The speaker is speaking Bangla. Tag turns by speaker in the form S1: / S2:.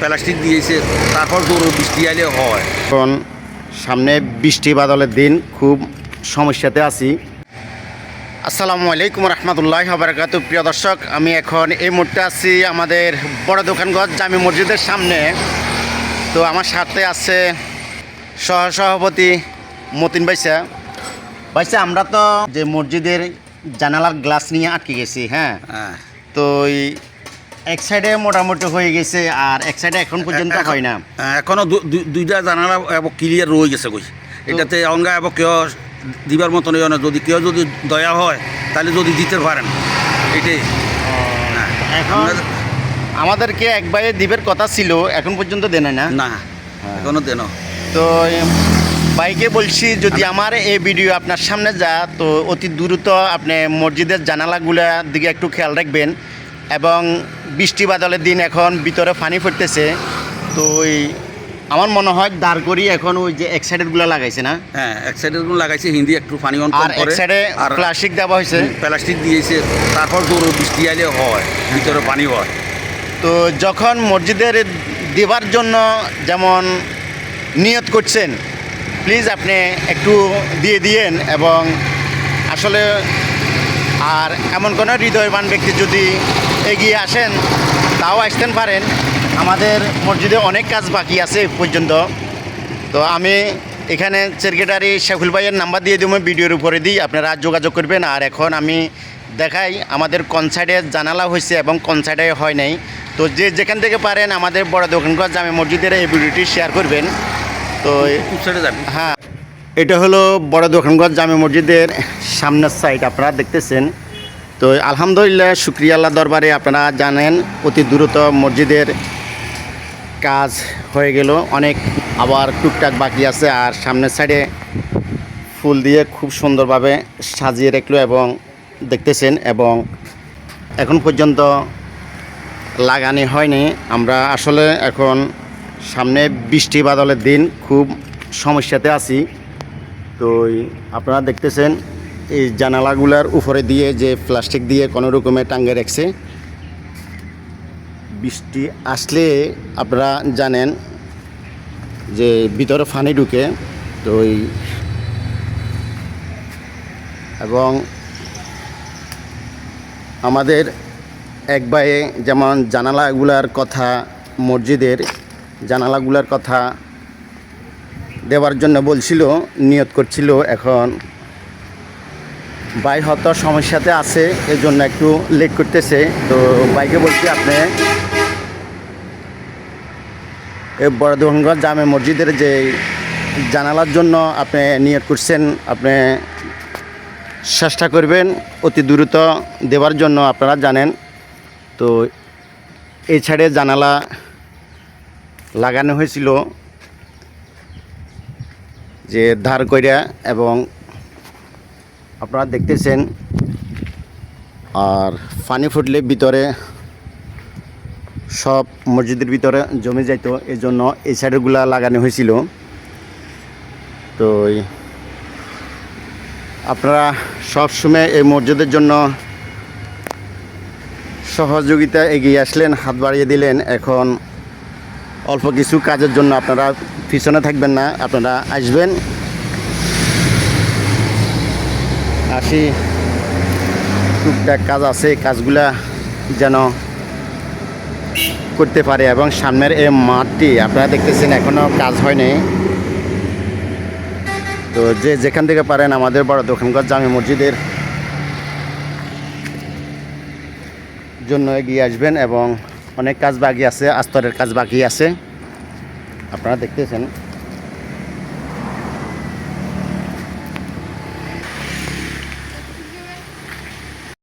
S1: প্লাস্টিক দিয়েছে তারপর জোর বৃষ্টি আইলে হয়।
S2: এখন সামনে বৃষ্টি বাদলের দিন খুব সমস্যাতে আছি। আসসালামু আলাইকুম রহমতুল্লাহ বারকাত প্রিয় দর্শক আমি এখন এই মুহূর্তে আছি আমাদের বড় দোকানগঞ্জ জামি মসজিদের সামনে। তো আমার সাথে আছে সহ সভাপতি মতিন বাইসা বাইসা আমরা তো যে মসজিদের জানালার গ্লাস নিয়ে আটকে গেছি হ্যাঁ?
S1: হ্যাঁ।
S2: তো এই এক সাইডে মোটামুটি হয়ে গেছে আর এক সাইডে এখন পর্যন্ত হয় না।
S1: হ্যাঁ, এখনও দু- দু- দুইটা জানালা ক্লিয়ার রয়ে গেছে কই। এটাতে অঙ্গা এবং কেউ দিবার মতন না। যদি কেউ যদি দয়া হয় তাহলে যদি দিতে পারেন। এটাই। হ্যাঁ।
S2: এখন আমাদেরকে একবারে দিবের কথা ছিল এখন পর্যন্ত দেনে না?
S1: না এখনও দেন
S2: তো বাইকে বলছি যদি আমার এই ভিডিও আপনার সামনে যা তো অতি দ্রুত আপনি মসজিদের জানালাগুলোর দিকে একটু খেয়াল রাখবেন। এবং বৃষ্টি বাদলের দিন এখন ভিতরে পানি ফুটতেছে। তো ওই আমার মনে হয় দাঁড় করি এখন ওই যে এক সাইডেরগুলো লাগাইছে না?
S1: হ্যাঁ এক সাইডেরগুলো লাগাইছে হিন্দি একটু পানি অন
S2: আর এক সাইডে
S1: আর
S2: প্লাস্টিক দেওয়া হয়েছে।
S1: প্লাস্টিক দিয়েছে তারপর জোর বৃষ্টি আইলে হয় ভিতরে পানি হয়।
S2: তো যখন মসজিদের দেবার জন্য যেমন নিয়ত করছেন প্লিজ আপনি একটু দিয়ে দিয়েন এবং আসলে আর এমন কোনো হৃদয়বান ব্যক্তি যদি এগিয়ে আসেন তাও আসতেন পারেন। আমাদের মসজিদে অনেক কাজ বাকি আছে পর্যন্ত। তো আমি এখানে সেক্রেটারি শেখুল ভাইয়ের নাম্বার দিয়ে দিব ভিডিওর উপরে দিই আপনারা যোগাযোগ করবেন। আর এখন আমি দেখাই আমাদের কনসার্টে জানালা হয়েছে এবং কনসার্টে হয় নাই। তো যে যেখান থেকে পারেন আমাদের বড় দোকানগঞ্জ জামে মসজিদের এই ভিডিওটি শেয়ার করবেন। তো হ্যাঁ। এটা হলো বড় দোকানগঞ্জ জামে মসজিদের সামনের সাইড আপনারা দেখতেছেন। তো আলহামদুলিল্লাহ, শুক্রিয়া আল্লাহ দরবারে আপনারা জানেন, অতি দ্রুত মসজিদের কাজ হয়ে গেল। অনেক আবার টুকটাক বাকি আছে আর সামনের সাইডে ফুল দিয়ে খুব সুন্দরভাবে সাজিয়ে রাখল এবং দেখতেছেন এবং এখন পর্যন্ত লাগানি হয়নি। আমরা আসলে এখন সামনে বৃষ্টি বাদলের দিন, খুব সমস্যাতে আছি। তো আপনারা দেখতেছেন, এই জানালাগুলার উপরে দিয়ে যে প্লাস্টিক দিয়ে কোনো রকমে টাঙ্গে রাখছে। বৃষ্টি আসলে আপনারা জানেন যে ভিতরে ফানি ঢুকে, তো ওই এবং আমাদের এক ভাইয়ে যেমন জানালাগুলার কথা, মসজিদের জানালাগুলার কথা দেওয়ার জন্য বলছিল, নিয়ত করছিল, এখন ভাই হয়তো সমস্যাতে আছে এর জন্য একটু লেট করতেছে। তো বাইকে বলছি আপনি এই বড়দোহনগঞ্জ জামে মসজিদের যে জানালার জন্য আপনি নিয়ত করছেন, আপনি চেষ্টা করবেন অতি দ্রুত দেওয়ার জন্য আপনারা জানেন। তো এই ছাড়ে জানালা লাগানো হয়েছিল। যে ধার কইরা এবং আপনারা দেখতেছেন আর পানি ফুটলে ভিতরে সব মসজিদের ভিতরে জমে যাইত এই জন্য এই সাইডগুলা লাগানো হয়েছিল। তো আপনারা সবসময় এই মসজিদের জন্য সহযোগিতা এগিয়ে আসলেন, হাত বাড়িয়ে দিলেন। এখন অল্প কিছু কাজের জন্য আপনারা পিছনে থাকবেন না, আপনারা আসবেন। আসি। টুকটাক কাজ আছে, কাজগুলা যেন করতে পারে এবং সামনের এই মাঠটি আপনারা দেখতেছেন এখনও কাজ হয়নি। তো যে যেখান থেকে পারেন আমাদের বড় দোকানগঞ্জ জামি মসজিদের জন্য এগিয়ে আসবেন এবং অনেক কাজ বাকি আছে আস্তরের কাজ বাকি আছে। আপনারা দেখতেছেন।